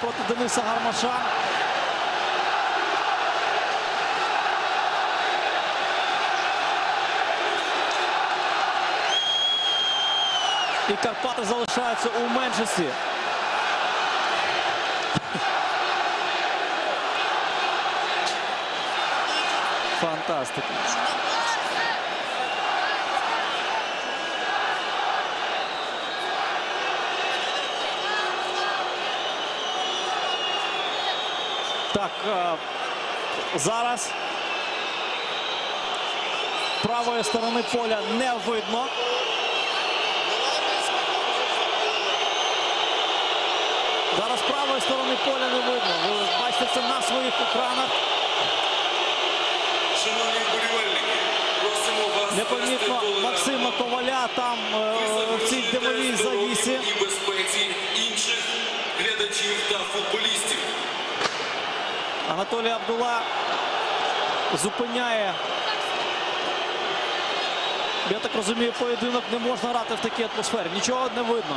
проти Дениса Гармаша. І Карпати залишаються у меншості. Фантастика. Так, е, зараз правої сторони поля не видно. Зараз правої сторони поля не видно. Ви бачите це на своїх екранах. Шановні вболівальники, просимо вас Непомітно Максима Коваля там е, в цій димовій завісі. і безпеці інших глядачів та футболістів. Анатолій Абдула зупиняє. Я так розумію, поєдинок не можна грати в такій атмосфері. Нічого не видно.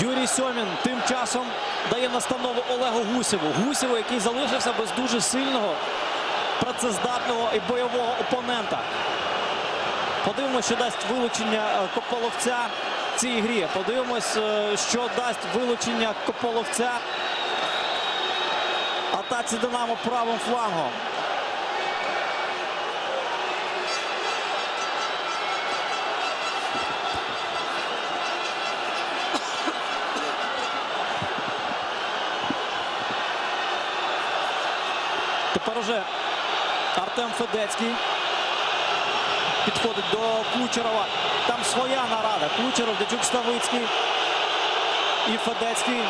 Юрій Сьомін тим часом дає настанову Олегу Гусєву. Гусєву, який залишився без дуже сильного, працездатного і бойового опонента. Подивимося, що дасть вилучення е, Кополовця цій грі. Подивимось, е, що дасть вилучення Кополовця атаці Динамо правим флангом. Тепер уже Артем Федецький підходить до Кучерова. Там своя нарада. Кучеров, Дячук Ставицький і Федецький.